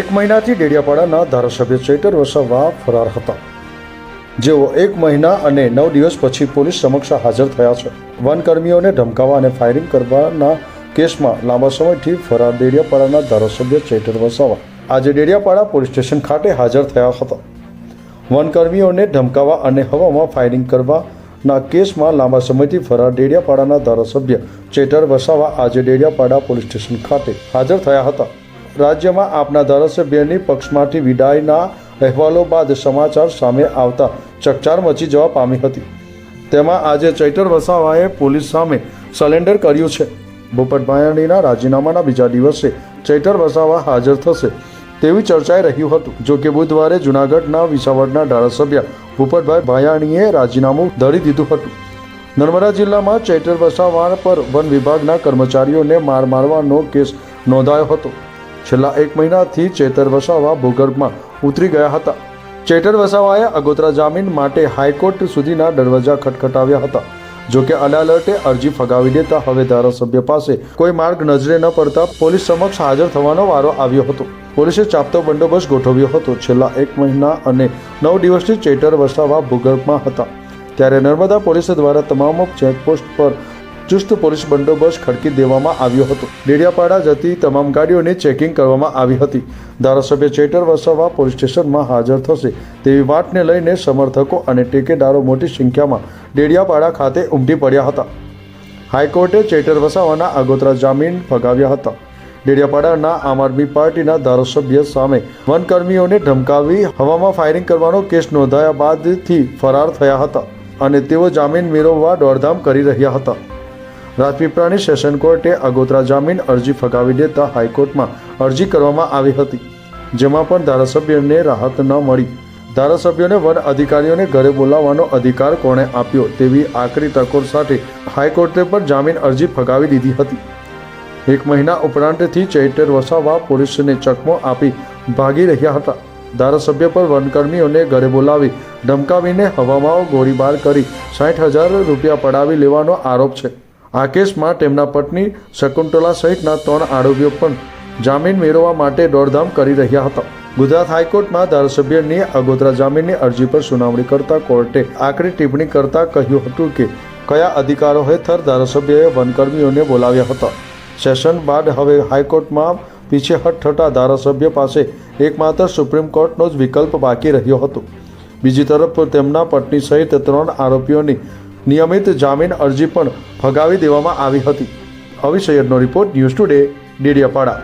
એક મહિનાથી ડેડિયાપાડાના ધારાસભ્ય ચૈતર વસાવા ફરાર હતા. જેઓ એક મહિના અને નવ દિવસ પછી પોલીસ સમક્ષ હાજર થયા છે. વનકર્મીઓને ધમકાવા અને ફાયરિંગ કરવાના કેસમાં લાંબા સમયથી ફરાર ડેડિયાપાડાના ધારાસભ્ય ચૈતર વસાવા આજે ડેડિયાપાડા પોલીસ સ્ટેશન ખાતે હાજર થયા હતા. વનકર્મીઓને ધમકાવા અને હવામાં ફાયરિંગ કરવાના કેસમાં લાંબા સમયથી ફરાર ડેડિયાપાડાના ધારાસભ્ય ચેટર વસાવા આજે ડેડિયાપાડા પોલીસ સ્ટેશન ખાતે હાજર થયા હતા. રાજ્યમાં આપના ધારાસભ્યની પક્ષમાંથી વિદાયના અહેવાલો બાદ સમાચાર સામે આવતા ચકચાર મચી જવા પામી હતી. તેમાં આજે ચૈતર વસાવાએ પોલીસ સામે સરેન્ડર કર્યું છે. ભૂપત ભાયાણીના રાજીનામાના બીજા દિવસે ચૈતર વસાવા હાજર થશે તેવી ચર્ચાઈ રહ્યું હતું. જો કે બુધવારે જૂનાગઢના વિસાવડના ધારાસભ્ય ભૂપતભાઈ ભાયાણીએ રાજીનામું ધરી દીધું હતું. નર્મદા જિલ્લામાં ચૈતર વસાવા પર વન વિભાગના કર્મચારીઓને માર મારવાનો કેસ નોંધાયો હતો. છેલ્લા એક મહિનાથી ચેતર વસાવા ભૂગર્ભમાં ઉતરી ગયા હતા. ચેતર વસાવાએ અગોતરા જામીન માટે હાઈકોર્ટ સુધીના દરવાજા ખટખટાવ્યા હતા. જો કે અદાલતે અરજી ફગાવી દેતા હવે ધારાસભ્ય પાસે કોઈ માર્ગ નજરે ન પડતા પોલીસ સમક્ષ હાજર થવાનો વારો આવ્યો હતો. પોલીસે ચાપતો બંદોબસ્ત ગોઠવ્યો હતો છેલ્લા એક મહિના અને નવ દિવસથી ચેતર વસાવા ભૂગર્ભમાં હતા. ત્યારે નર્મદા પોલીસ દ્વારા તમામ ચેકપોસ્ટ પર ચુસ્ત પોલીસ બંદોબસ્ત ખડકી દેવામાં આવ્યો હતો. ડેડિયાપાડા જતી તમામ ગાડીઓને ચેકિંગ કરવામાં આવી હતી. ધારાસભ્ય ચેતર વસાવા પોલીસ સ્ટેશનમાં હાજર થશે તેવી વાતને લઈને સમર્થકો અને ટેકેદારો મોટી સંખ્યામાં ડેડિયાપાડા ખાતે ઉમટી પડ્યા હતા. હાઈકોર્ટે ચેતર વસાવાના આગોતરા જામીન ફગાવ્યા હતા. ડેડિયાપાડાના આમ આદમી પાર્ટીના ધારાસભ્ય સામે વનકર્મીઓને ધમકાવી હવામાં ફાયરિંગ કરવાનો કેસ નોંધાયા બાદથી ફરાર થયા હતા અને તેઓ જામીન મેળવવા દોડધામ કરી રહ્યા હતા. રાજપીપળાની સેશન કોર્ટે આગોતરા જામીન અરજી ફગાવી દેતા હાઈકોર્ટમાં અરજી કરવામાં આવી હતી, જેમાં પણ ધારાસભ્યને રાહત ન મળી. ધારાસભ્યોને વન અધિકારીઓને ઘરે બોલાવવાનો અધિકાર કોણે આપ્યો તેવી આકરી તકોર સાથે હાઈકોર્ટે પણ જામીન અરજી ફગાવી દીધી હતી. એક મહિના ઉપરાંતથી ચૈતર વસાવા પોલીસને ચકમો આપી ભાગી રહ્યા હતા. ધારાસભ્ય પર વનકર્મીઓને ઘરે બોલાવી ધમકાવીને હવામાં ગોળીબાર કરી સાઠ હજાર રૂપિયા પડાવી લેવાનો આરોપ છે. આ કેસમાં તેમના પત્ની શકુંતલા સહિતના ત્રણ આરોપીઓ પણ જામીન મેળવવા માટે દોડધામ કરી રહ્યા હતા. ગુજરાત હાઈકોર્ટમાં ધારાસભ્યની આગોતરા જામીનની અરજી પર સુનાવણી કરતા કોર્ટે આકરી ટિપ્પણી કરતા કહ્યું હતું કે કયા અધિકારો હેઠળ ધારાસભ્યએ વનકર્મીઓને બોલાવ્યા હતા. સેશન બાદ હવે હાઈકોર્ટમાં પીછેહટ થતા ધારાસભ્ય પાસે એકમાત્ર સુપ્રીમ કોર્ટનો જ વિકલ્પ બાકી રહ્યો હતો. બીજી તરફ તેમના પત્ની સહિત ત્રણ આરોપીઓની નિયમિત જામીન અરજી પણ ફગાવી દેવામાં આવી હતી. અવી સૈયદનો રિપોર્ટ ન્યૂઝ ટુડે ડેડિયાપાડા.